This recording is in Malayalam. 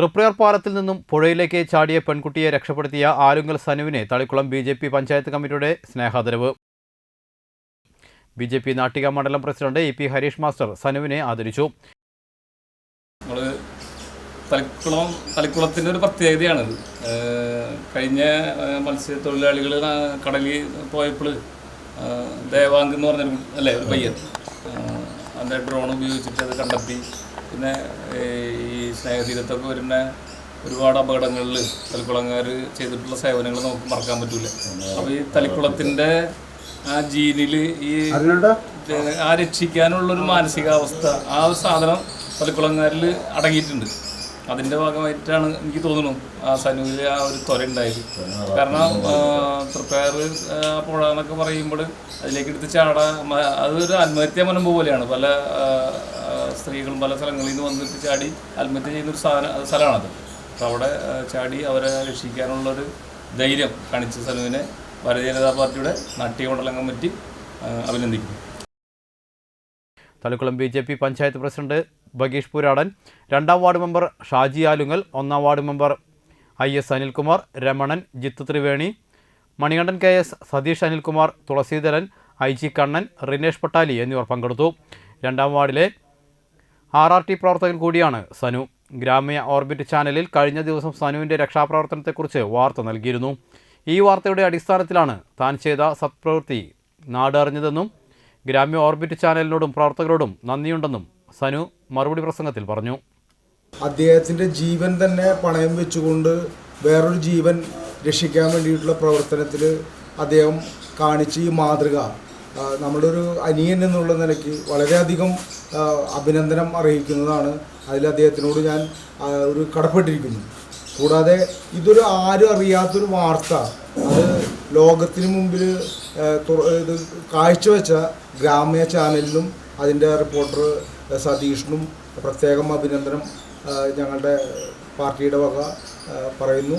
തൃപ്രയാർ പാലത്തിൽ നിന്നും പുഴയിലേക്ക് ചാടിയ പെൺകുട്ടിയെ രക്ഷപ്പെടുത്തിയ Alunkal സനുവിനെ Thalikkulam B J P panchayat കമ്മിറ്റിയുടെ സ്നേഹാദരവ്. ബി ജെ പി നാട്ടിക മണ്ഡലം president E P Harish master സനുവിനെ ആദരിച്ചു. നമ്മൾ തളിക്കുളം തളിക്കുളത്തിന്റെ ഒരു പ്രത്യേകതയാണ് കഴിഞ്ഞ മത്സ്യത്തൊഴിലാളികൾ കടലിൽ പോയപ്പോൾ ദേവാങ്ക് എന്ന് പറഞ്ഞൊരു അല്ലേ ഒരു പയ്യൻ അതിന്റെ ഡ്രോൺ ഉപയോഗിച്ചിട്ട് അത് കണ്ടെത്തി. പിന്നെ ഈ സ്നേഹതീരത്തൊക്കെ വരുന്ന ഒരുപാട് അപകടങ്ങളിൽ തളിക്കുളങ്ങാർ ചെയ്തിട്ടുള്ള സേവനങ്ങൾ നമുക്ക് മറക്കാൻ പറ്റൂല. അപ്പോൾ ഈ തളിക്കുളത്തിന്റെ ആ ജീനിൽ ഈ ആ രക്ഷിക്കാനുള്ളൊരു മാനസികാവസ്ഥ ആ ഒരു സാധനം തളിക്കുളങ്ങാരിൽ അടങ്ങിയിട്ടുണ്ട്. അതിന്റെ ഭാഗമായിട്ടാണ് എനിക്ക് തോന്നുന്നു ആ സനുവിൽ ആ ഒരു ത്വര ഉണ്ടായത്. കാരണം തൃപ്പയർ പുഴ എന്നൊക്കെ പറയുമ്പോൾ അതിലേക്ക് എടുത്ത് ചാടാ അതൊരു ആത്മഹത്യാ മുനമ്പ് പോലെയാണ്. പല സ്ത്രീകളും പല സ്ഥലങ്ങളിൽ നിന്ന് വന്നിട്ട് ചാടി ആത്മഹത്യ ചെയ്യുന്ന ഒരു സാധന സ്ഥലമാണത്. അപ്പോൾ അവിടെ ചാടി അവരെ രക്ഷിക്കാനുള്ളൊരു ധൈര്യം കാണിച്ച സനുവിനെ ഭാരതീയ ജനതാ പാർട്ടിയുടെ നാട്യമണ്ഡലം കമ്മിറ്റി ആ, അഭിനന്ദിക്കുന്നു. Thalikkulam B J P panchayat president Bageesh Puradan രണ്ടാം വാർഡ് മെമ്പർ ഷാജി ആലുങ്ങൽ ഒന്നാം ward member I S Anilkumar Ramanan Jith Triveni Manikandan K S Satheesh Anilkumar Thulaseedharan I G Kannan Rinesh Pattali എന്നിവർ പങ്കെടുത്തു. രണ്ടാം വാർഡിലെ ആർ ആർ ടി പ്രവർത്തകൻ കൂടിയാണ് സനു. ഗ്രാമീയ ഓർബിറ്റ് ചാനലിൽ കഴിഞ്ഞ ദിവസം സനുവിന്റെ രക്ഷാപ്രവർത്തനത്തെക്കുറിച്ച് വാർത്ത നൽകിയിരുന്നു. ഈ വാർത്തയുടെ അടിസ്ഥാനത്തിലാണ് താൻ ചെയ്ത സത്പ്രവൃത്തി. നാടറിഞ്ഞതെന്നും ഗ്രാമ്യ ഓർബിറ്റ് ചാനലിനോടും പ്രവർത്തകരോടും നന്ദിയുണ്ടെന്നും സനു മറുപടി പ്രസംഗത്തിൽ പറഞ്ഞു. അദ്ദേഹത്തിന്റെ ജീവൻ തന്നെ പണയം വെച്ചുകൊണ്ട് വേറൊരു ജീവൻ രക്ഷിക്കാൻ വേണ്ടിയിട്ടുള്ള പ്രവർത്തനത്തിൽ അദ്ദേഹം കാണിച്ച ഈ മാതൃക നമ്മുടെ ഒരു അനിയൻ എന്നുള്ള നിലയ്ക്ക് വളരെയധികം അഭിനന്ദനം അറിയിക്കുന്നതാണ് അതിൽ അദ്ദേഹത്തിനോട് ഞാൻ ഒരു കടപ്പെട്ടിരിക്കുന്നു. കൂടാതെ ഇതൊരു ആരും അറിയാത്തൊരു വാർത്ത അത് ലോകത്തിന് മുമ്പിൽ ഇത് കാഴ്ചവെച്ച ഗ്രാമ്യ ചാനലിലും അതിന്റെ റിപ്പോർട്ടർ സതീഷിനും പ്രത്യേകം അഭിനന്ദനം ഞങ്ങളുടെ പാർട്ടിയുടെ വക പറയുന്നു.